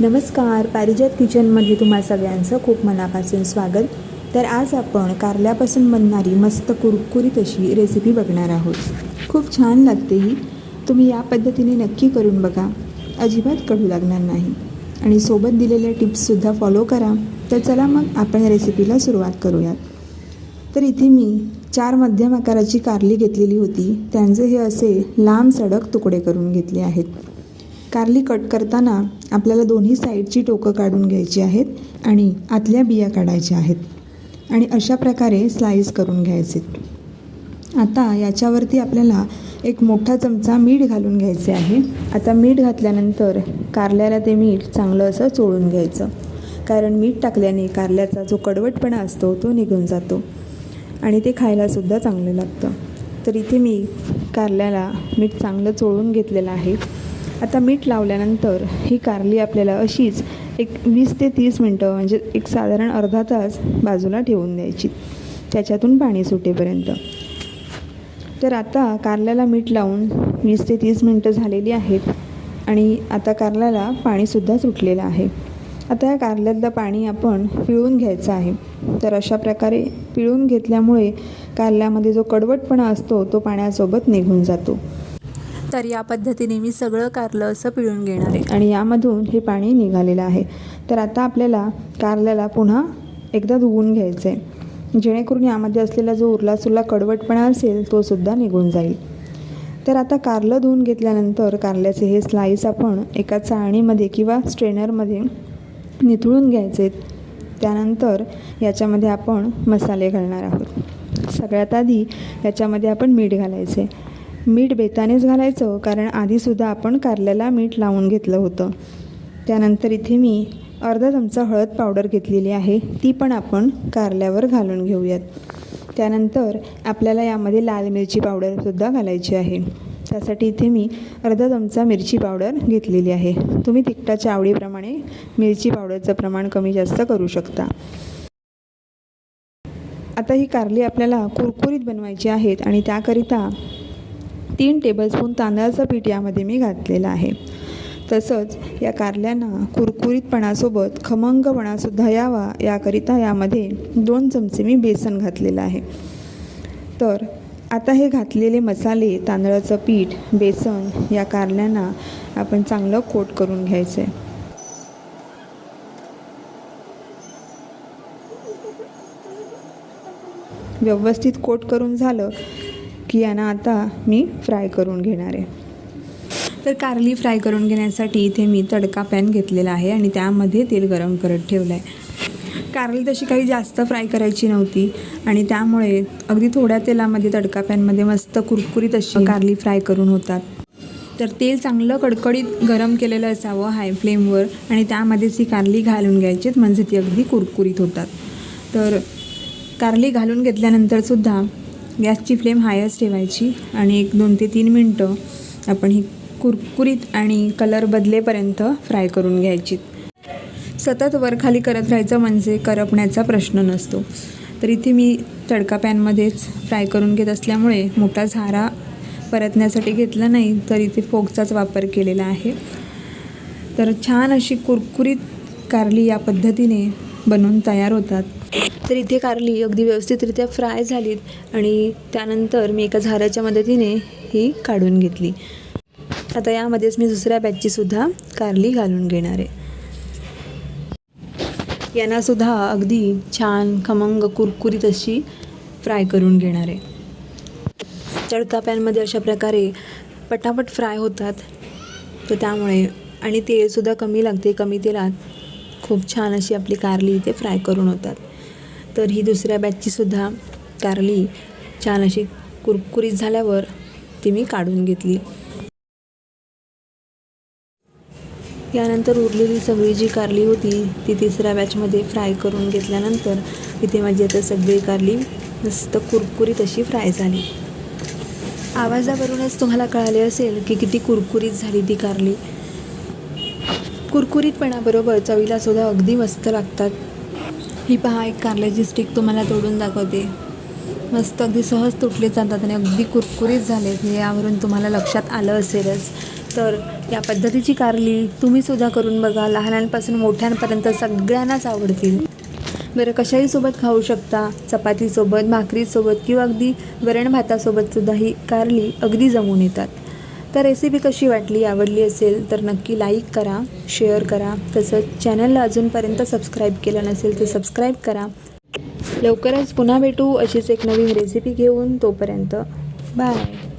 नमस्कार. पारिजात किचनमध्ये तुम्हा सगळ्यांचं खूप मनापासून स्वागत. तर आज आपण कारल्यापासून बनणारी मस्त कुरकुरीत अशी रेसिपी बघणार आहोत. खूप छान लागते ही. तुम्ही या पद्धतीने नक्की करून बघा. अजिबात कडू लागणार नाही. आणि सोबत दिलेल्या टिप्ससुद्धा फॉलो करा. तर चला मग आपण रेसिपीला सुरुवात करूयात. तर इथे मी चार मध्यम आकाराची कारली घेतलेली होती. त्यांचे हे असे लांब सडक तुकडे करून घेतले आहेत. कारली कट करताना आपल्याला दोन्ही साईडची टोकं काढून घ्यायची आहेत आणि आतल्या बिया काढायच्या आहेत. आणि अशा प्रकारे स्लाईस करून घ्यायचे. आता याच्यावरती आपल्याला एक मोठा चमचा मीठ घालून घ्यायचे आहे. आता मीठ घातल्यानंतर कारल्याला ते मीठ चांगलं असं चोळून घ्यायचं. कारण मीठ टाकल्याने कारल्याचा जो कडवटपणा असतो तो निघून जातो. आणि ते खायलासुद्धा चांगलं लागतं. तर इथे मी कारल्याला मीठ चांगलं चोळून घेतलेलं आहे. आता मीठ लावल्यानंतर ही कारली आपल्याला अशीच एक वीस ते तीस मिनटं म्हणजे एक साधारण अर्धा तास बाजूला ठेवून द्यायची. त्याच्यातून पाणी सुटेपर्यंत. तर आता कारल्याला मीठ लावून वीस ते तीस मिनटं झालेली आहेत आणि आता कारल्याला पाणीसुद्धा सुटलेलं आहे. आता या कारल्यातलं पाणी आपण पिळून घ्यायचं आहे. तर अशा प्रकारे पिळून घेतल्यामुळे कारल्यामध्ये जो कडवटपणा असतो तो पाण्यासोबत निघून जातो. तर या पद्धतीने मी सगळं कारलं असं पिळून घेणार आहे. आणि यामधून हे पाणी निघालेलं आहे. तर आता आपल्याला कारल्याला पुन्हा एकदा धुवून घ्यायचं आहे जेणेकरून यामध्ये असलेला जो उरला सुरला कडवटपणा असेल तो सुद्धा निघून जाईल. तर आता कारलं धुवून घेतल्यानंतर कारल्याचे हे स्लाईस आपण एका चाळणीमध्ये किंवा स्ट्रेनरमध्ये निथळून घ्यायचे त्यानंतर याच्यामध्ये आपण मसाले घालणार आहोत. सगळ्यात आधी याच्यामध्ये आपण मीठ घालायचे मीठ बेतानेच घालायचं कारण आधीसुद्धा आपण कारल्याला मीठ लावून घेतलं होतं. त्यानंतर इथे मी अर्धा चमचा हळद पावडर घेतलेली आहे ती पण आपण कारल्यावर घालून घेऊयात. त्यानंतर आपल्याला यामध्ये लाल मिरची पावडरसुद्धा घालायची आहे. त्यासाठी इथे मी अर्धा चमचा मिरची पावडर घेतलेली आहे. तुम्ही तिखटाच्या आवडीप्रमाणे मिरची पावडरचं प्रमाण कमी जास्त करू शकता. आता ही कारली आपल्याला कुरकुरीत बनवायची आहेत आणि त्याकरिता तीन टेबलस्पून तांदळाचं पीठ यामध्ये मी घातलेलं आहे. तसंच या कारल्यांना कुरकुरीतपणासोबत खमंगपणासुद्धा यावा याकरिता यामध्ये दोन चमचे मी बेसन घातलेलं आहे. तर आता हे घातलेले मसाले तांदळाचं पीठ बेसन या कारल्यांना आपण चांगलं कोट करून घ्यायचं आहे व्यवस्थित कोट करून झालं की यांना आता मी फ्राय करून घेणार आहे. तर कारली फ्राय करून घेण्यासाठी इथे मी तडका पॅन घेतलेला आहे आणि त्यामध्ये तेल गरम करत ठेवलं आहे कारली तशी काही जास्त फ्राय करायची नव्हती आणि त्यामुळे अगदी थोड्या तेलामध्ये तडका पॅनमध्ये मस्त कुरकुरीत अशी कारली फ्राय करून होतात. तर तेल चांगलं कडकडीत गरम केलेलं असावं हाय फ्लेमवर आणि त्यामध्येच ही कारली घालून घ्यायचीत म्हणजे ती अगदी कुरकुरीत होतात. तर कारली घालून घेतल्यानंतरसुद्धा गॅसची फ्लेम हायच ठेवायची आणि एक दोन ते तीन मिनटं आपण ही कुरकुरीत आणि कलर बदलेपर्यंत फ्राय करून घ्यायची. सतत वरखाली करत राहायचं म्हणजे करपण्याचा प्रश्न नसतो. तर इथे मी तडका पॅनमध्येच फ्राय करून घेत असल्यामुळे मोठा झारा परतण्यासाठी घेतला नाही तर इथे फोगचाच वापर केलेला आहे. तर छान अशी कुरकुरीत कारली या पद्धतीने बनवून तयार होतात. तर इथे कारली अगदी व्यवस्थितरित्या फ्राय झालीत आणि त्यानंतर मी एका झाऱ्याच्या मदतीने ही काढून घेतली. आता यामध्येच मी दुसऱ्या बॅचचीसुद्धा कारली घालून घेणार आहे. यांनासुद्धा अगदी छान खमंग कुरकुरीत अशी फ्राय करून घेणार आहे. तडका पॅनमध्ये अशा प्रकारे पटापट फ्राय होतात. तर त्यामुळे आणि तेलसुद्धा कमी लागते कमी तेलात खूप छान अशी आपली कारली इथे फ्राय करून होतात. तर ही दुसऱ्या बॅचचीसुद्धा कारली छान अशी कुरकुरीत झाल्यावर ती मी काढून घेतली. यानंतर उरलेली सगळी जी कारली होती ती तिसऱ्या बॅचमध्ये फ्राय करून घेतल्यानंतर इथे माझी आता सगळी कारली मस्त कुरकुरीत अशी फ्राय झाली. आवाजावरूनच तुम्हाला कळाले असेल की किती कुरकुरीत झाली ती कारली. कुरकुरीतपणाबरोबर चवीलासुद्धा अगदी मस्त लागतात. ही पहा एक कारल्याची स्टिक तुम्हाला तोडून दाखवते. मस्त अगदी सहज तुटले जातात आणि अगदी कुरकुरीत झाले हे यावरून तुम्हाला लक्षात आलं असेलच. तर या पद्धतीची कारली तुम्ही सुद्धा करून बघा. लहानांपासून मोठ्यांपर्यंत सगळ्यांनाच आवडतील. बरं कशाही सोबत खाऊ शकता. चपातीसोबत भाकरीसोबत किंवा अगदी वरण भातासोबतसुद्धा ही कारली अगदी जमून येतात. तर रेसिपी कशी वाटली आवडली असेल तर नक्की लाईक करा शेअर करा. तसंच चॅनलला अजूनपर्यंत सबस्क्राईब केलं नसेल तर सबस्क्राईब करा. लवकरच पुन्हा भेटू अशीच एक नवीन रेसिपी घेऊन तोपर्यंत बाय